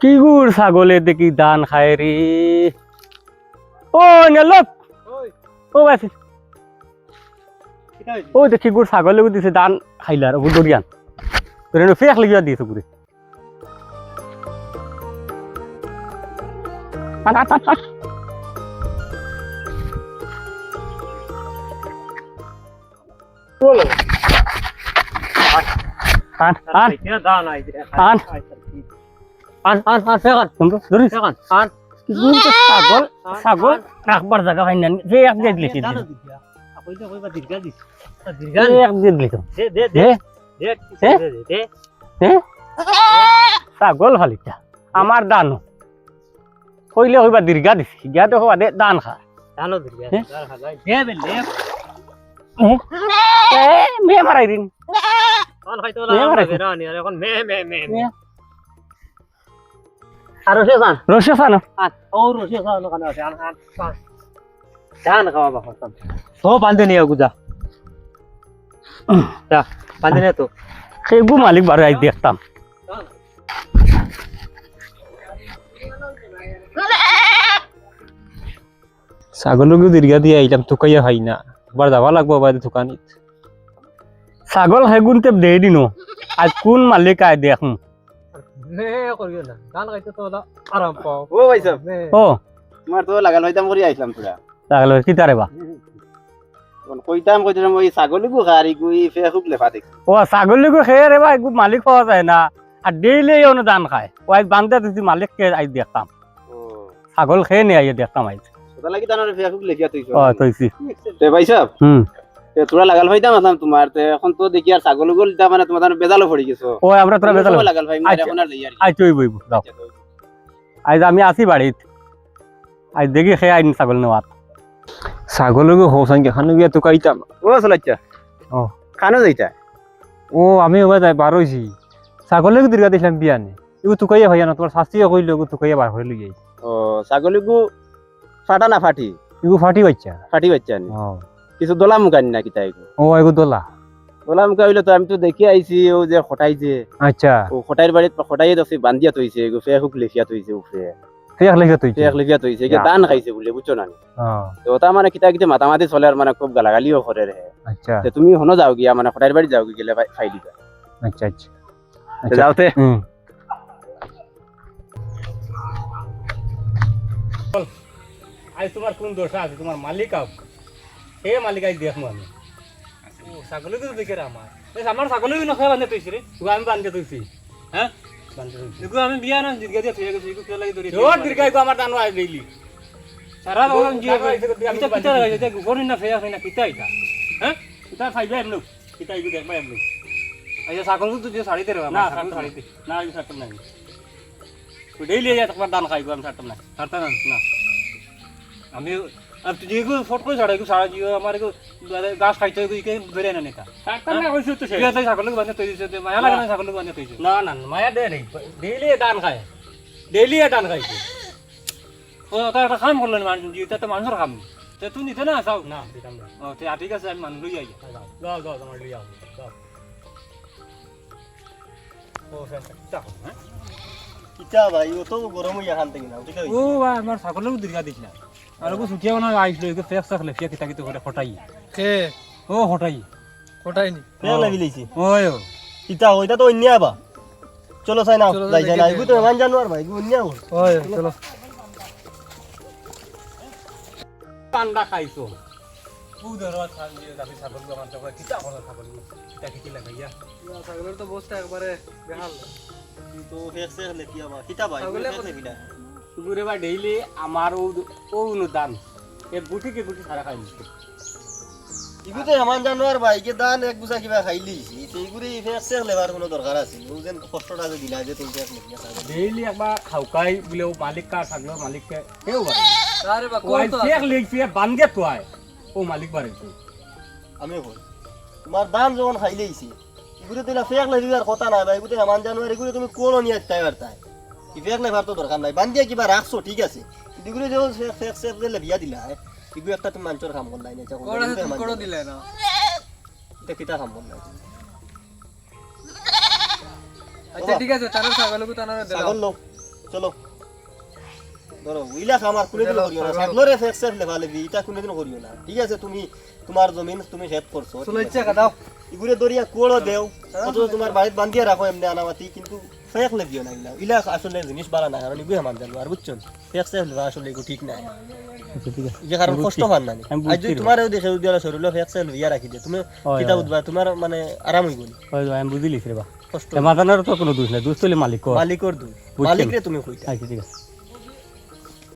কি গুড় ছাগলে দেখি ধান খায় রে? ও নেলক ও বাসি ও দেখি গুড় ছাগলে দিছে ধান খাইলার ও দরিয়ান তোর ফেক লাগিয়া দিয়েছে গুড়ে। আন আন। আন। আর আর আর শেখান তোমরা ছাগল ছাগল রাখবার জায়গা পাই না। ছাগল ফালিটা আমার দান। কইলে হইবা দীর্ঘা দিছি গিয়া দেখো দে দান খা। দানো দীর্ঘা মে মারাই দিন। মে মারাই দিন। রসে ফানো ও রসে জান ওখানে আছে আন আন জান খাওয়া বাবা সব বান্ধে নিয়ে গুজা। যা বান্ধে নিয়ে তো। সেই গু মালিক বারো আই দেখতাম ছাগলকে দীর্ঘা দিয়ে আইলাম তুকাইয়া ভাই না। একবার যাবা লাগবো বাইরে দোকানিত ছাগল সেগুন টেপ দে দিনো। আজ কোন মালিক আই দেখুন নে করিও না গান গাইতে তো আরাম পাও। ও ভাই সাহেব ও তোমার তো লাগাল হইতাম করে আইছিলাম তোরা ছাগল কিতারে বা? কইতাম কইতাম ওই ছাগলি গু খারি গুই ফে খুব লেফা দেখি। ও ছাগল গো খেয়ে রে মালিক হওয়া যায় না। আর ডেইলি অনুদান খায়। ও আজ বান্ধে দিছি মালিক কে আই দেখতাম। ও ছাগল খেয়ে নিয়ে আই দেখতাম আইজ ওটা লাগি তানোর ফে খুব লেখিয়া তুই ও তৈছি তে ভাই সাহেব হুম তে তোরা লাগাল হইতাম আসলাম তোমার এখন তো দেখি আর ছাগল গুল তা মানে তোমার বেজালো পড়ি গেছো। ও আমরা তোরা বেতাল লাগাল ভাই। এখন আর লইয়ার আই তুই বইব দাও আজ আমি আছি বাড়িত আজ দেখি খেয়ে আইন ছাগল নেওয়াত। ছাগলকে হোসান খানো গিয়া তুকাইতাম ও চলাচ্ছা ও। খানো যাইতা? ও আমি এবার যাই বার হয়েছি ছাগলকে দীর্ঘা দিছিলাম বিয়ানে। এগু তুকাইয়া ভাইয়া না তোমার শাস্তিও কইলো এগু তুকাইয়া বার হয়ে লইয়াই ও ছাগলি গু ফাটা না ফাটি এগু ফাটি বাচ্চা ফাটি বাচ্চা ও কিছু দলা মুখানি না কিতা এগু ও এগু দোলা? দলা মুখা হইলে তো আমি তো দেখি আইছি ও যে খটাইছে আচ্ছা। ও খটাইর বাড়িত খটাইয়ে দছি বান্ধিয়া থইছে এগু ফে খুব লেখিয়া থইছে উফরে ফেক। লেগে তুই ফেক লেখিয়া থইছে একে দান খাইছে বলে বুঝছ না ও তো ওটা মানে কিতা কিতা মাতামাতি চলে আর মানে খুব গালাগালিও করে রে আচ্ছা। তে তুমি হনো যাও গিয়া মানে খটাইর বাড়ি যাও গেলে ফাই- দিবা। আচ্ছা আচ্ছা। তে যাওতে। হুম আজ তোমার কোন দোষ আছে? তোমার মালিক আও। সে মালিক আজ দেখব আমি ও ছাগলে তো দেখে আমার আমার ছাগলে খেয়ে বান্ধে তুইছি রে আমি বান্ধে তুইছি হ্যাঁ বান্ধে আমি বিয়া না জিগা দিয়া থইয়া গেছি এগু লাগি দরি জোর দীর্ঘায় গো আমার দানো আজ দিলি সারা বাবা জি টাকা হইছে তো আমি তো কিতা বান্ধি লাগাইছে গরি না ফেয়া না কিতা এটা হ্যাঁ কিতা ফাইবে এমন কিতা ইগু দেখবা এমন আচ্ছা ছাগল তো যে শাড়ি দেরে না না ছাগল না না আমি ছাড়তাম না ডেইলি যা তোমার দান খাইগো আমি ছাড়তাম না ছাড়তা না না। আমি আর ফট করে ছাড়া এগু সারা জিও আমার এগু গাছ খাইতে এগু ইকে ধরে না নেতা। ছাড়তাম না কইছো তো সে। তুই ছাগল বান্ধে তৈরি দিছে মায়া লাগে না ছাগল না না না, মায়া দে রে ডেইলি দান খায়। ডেইলি দান খাইছে ও তা একটা কাম করলেন মানুষ এটা তো মানুষের কাম তে তুই নিতে না চাও না ও তে ঠিক আছে আমি মানুষ লই আই। যাও যাও তোমার লিয়ে যাও যাও। ও স্যার কিতা হ্যাঁ? ভাই ও তো গরম হইয়া খান থেকে না ঠিক ও ভাই আমার ছাগলের দীর্ঘা দিছিলাম আর ওকে সুটিয়া বানা আইছিল একে ফেক সাক লেফিয়া কিতা কিতা করে হটাই কে? ও হটাই কোটাইনি ফেক লাগি লইছি ওই ও কিতা ওইটা তো অন্য আবা চলো চাই না চলো, যাই যাই না তো মান জানোয়ার ভাই অন্য আবো ওই চলো। পান্ডা খাইছো। দাবি ছাগল তো কিতা করে ছাগল কিতা কিতি লাগাইয়া ছাগলের তো বসটা একবারে বেহাল। তো ফেক সেক কিতা ভাই সুগুরে বা ডেইলি আমার ও ও অনুদান এ গুটি কে গুটি সারা খাই নিচ্ছে ইগু তো জানোয়ার ভাই কে দান এক গুছা কিবা খাই লিছি সেইগুলি ফেক লেবার কোনো দরকার আছে ও যেন কষ্টটা যে দিলা যে তুমি ফেক লেখিয়া ডেইলি একবার খাওকাই বলে ও মালিক কার থাকল মালিক কে কেউ বাড়ে আরে বা কোন তো শেখ লেগছে বানগে তো আয় ও মালিক বাড়ে তো আমি বল তোমার দান যখন খাই লইছি এগুলো তো ফেক লেখিবার কথা নাই ভাই এগুলো এমান জানোয়ার এগুলো তুমি কোন নিয়ে তাই আর তাই। কি ফেক লেবার তো দরকার নাই। বান্ধিয়া কিবা রাখছো ঠিক আছে। এগুলো যখন ফেক সেক যে বিয়া দিলা এগুলো একটা তুমি মানুষের কাম করলাই না কোন? তুমি কোন দিলে না? এটা কিতা কাম করলাই আচ্ছা ঠিক আছে তার ছাগলকে তার দিলাম ছাগল লোক চলো। ধরো উইলা আমার কোনোদিন করিও না? ছাগলরে ফেক সেফ লেভালে দি এটা কোনোদিন করিও না? ঠিক আছে তুমি তোমার জমিন তুমি হেড করছ চলো ইচ্ছা কাটাও ইগুরে দরিয়া কোড়ো দেও অথচ তোমার বাড়িতে বান্ধিয়া রাখো এমনি আনামাতি কিন্তু ফেক লেভিও না ইলা ইলা আসলে জিনিস বাড়া না কারণ ইগুয়ে মান জানো আর বুঝছেন ফেক সেফ লেবা আসলে এগু ঠিক আচ্ছা, যে কারণ কষ্ট পান না আজ যদি তোমার দেখে উদ্যালা শরীর ফেক সেফ ইয়া রাখি দে তুমি কিতা। বুঝবা তোমার মানে আরাম হইব নি আমি বুঝি রে বা কষ্ট মাদানার তো কোনো দোষ নাই দোষ তুলে মালিক কর। মালিকর দোষ। মালিকরে তুমি কইতা ঠিক আছে